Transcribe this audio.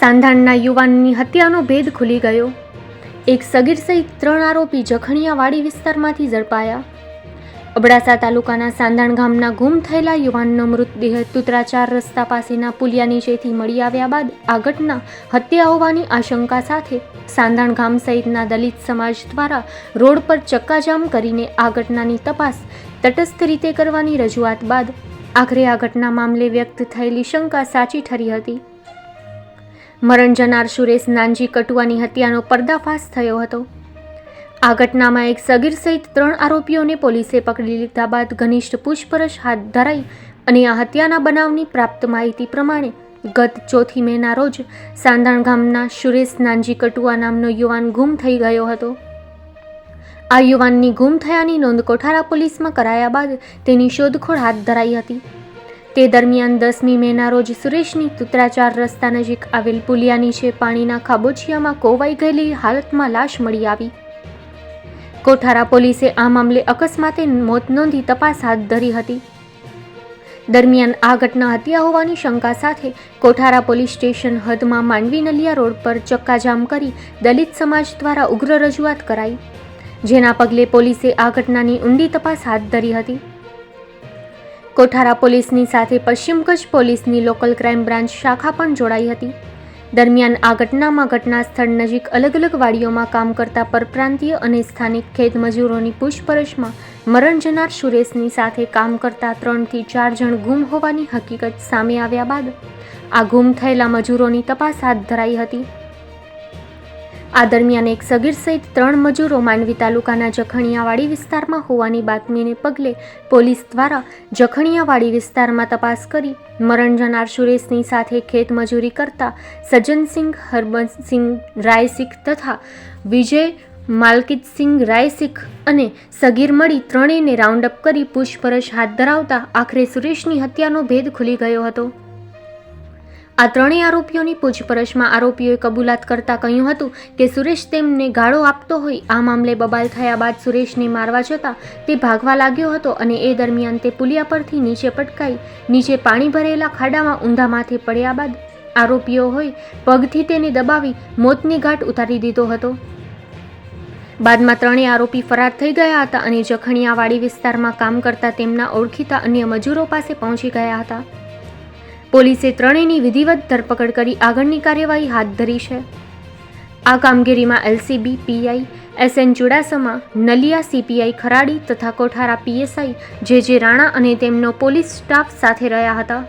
સાંધાણના યુવાનની હત્યાનો ભેદ ખુલી ગયો. એક સગીર સહિત ત્રણ આરોપી જખણિયાવાડી વિસ્તારમાંથી ઝડપાયા. અબડાસા તાલુકાના સાંધાણ ગામના ગુમ થયેલા યુવાનનો મૃતદેહ તુતરાચાર રસ્તા પાસેના પુલિયા નીચેથી મળી આવ્યા બાદ આ ઘટના હત્યા હોવાની આશંકા સાથે સાંધાણ ગામ સહિતના દલિત સમાજ દ્વારા રોડ પર ચક્કાજામ કરીને આ ઘટનાની તપાસ તટસ્થ રીતે કરવાની રજૂઆત બાદ આખરે આ ઘટના મામલે વ્યક્ત થયેલી શંકા સાચી ઠરી હતી. મરણ જનાર સુરેશ નાનજી કટુઆની હત્યાનો પર્દાફાશ થયો હતો. આ ઘટનામાં એક સગીર સહિત ત્રણ આરોપીઓને પોલીસે પકડી લીધા બાદ ઘનિષ્ઠ પૂછપરછ હાથ ધરાઈ અને આ હત્યાના બનાવની પ્રાપ્ત માહિતી પ્રમાણે ગત ચોથી મેના રોજ સાંધાણ ગામના સુરેશ નાનજી કટુઆ નામનો યુવાન ગુમ થઈ ગયો હતો. આ યુવાનની ગુમ થયાની નોંધ કોઠારા પોલીસમાં કરાયા બાદ તેની શોધખોળ હાથ ધરાઈ હતી. તે દરમિયાન દસમી મેના રોજ સુરેશની તુત્રાચાર રસ્તા નજીક આવેલ પુલિયા નીચે પાણીના ખાબોચિયામાં કોવાઈ ગયેલી હાલતમાં લાશ મળી આવી. કોઠારા પોલીસે આ મામલે અકસ્માતે મોત નોંધી તપાસ હાથ ધરી હતી. દરમિયાન આ ઘટના હત્યા હોવાની શંકા સાથે કોઠારા પોલીસ સ્ટેશન હદમાં માંડવી નલિયા રોડ પર ચક્કાજામ કરી દલિત સમાજ દ્વારા ઉગ્ર રજૂઆત કરાઈ. જેના પગલે પોલીસે આ ઘટનાની ઊંડી તપાસ હાથ ધરી હતી. કોઠારા પોલીસની સાથે પશ્ચિમ કચ્છ પોલીસની લોકલ ક્રાઇમ બ્રાન્ચ શાખા પણ જોડાઈ હતી. દરમિયાન આ ઘટનામાં ઘટના સ્થળ નજીક અલગ અલગ વાડીઓમાં કામ કરતા પરપ્રાંતીય અને સ્થાનિક ખેત મજૂરોની પૂછપરછમાં મરણ જનાર સુરેશની સાથે કામ કરતા ત્રણથી ચાર જણ ગુમ હોવાની હકીકત સામે આવ્યા બાદ આ ગુમ થયેલા મજૂરોની તપાસ હાથ ધરાઈ હતી. આ દરમિયાન એક સગીર સહિત ત્રણ મજૂરો માંડવી તાલુકાના જખણિયાવાડી વિસ્તારમાં હોવાની બાતમીને પગલે પોલીસ દ્વારા જખણિયાવાડી વિસ્તારમાં તપાસ કરી મરણ જનાર સુરેશની સાથે ખેત મજૂરી કરતા સજ્જનસિંહ હરબંતસિંહ રાયસિંહ તથા વિજય માલકીતસિંહ રાયસિંહ અને સગીર મળી ત્રણેયને રાઉન્ડ અપ કરી પૂછપરછ હાથ ધરાવતા આખરે સુરેશની હત્યાનો ભેદ ખુલી ગયો હતો. આ ત્રણેય આરોપીઓની પૂછપરછમાં આરોપીઓએ કબૂલાત કરતા કહ્યું હતું કે સુરેશ તેમને ગાળો આપતો હોય, આ મામલે બબાલ થયા બાદ સુરેશને મારવા જતાં તે ભાગવા લાગ્યો હતો અને એ દરમિયાન તે પુલિયા પરથી નીચે પટકાઈ, નીચે પાણી ભરેલા ખાડામાં ઊંધા માથે પડ્યા બાદ આરોપીઓ હોય, પગથી તેને દબાવી મોતની ઘાટ ઉતારી દીધો હતો. બાદમાં ત્રણેય આરોપી ફરાર થઈ ગયા હતા અને જખણિયાવાડી વિસ્તારમાં કામ કરતા તેમના ઓળખીતા અન્ય મજૂરો પાસે પહોંચી ગયા હતા. પોલીસે ત્રણેયની વિધિવત ધરપકડ કરી આગળની કાર્યવાહી હાથ ધરી છે. આ કામગીરીમાં LCB, PI, SN Chudasama, Naliya CPI Kharadi તથા કોઠારા પીએસઆઈ જે જે રાણા અને તેમનો પોલીસ સ્ટાફ સાથે રહ્યા હતા.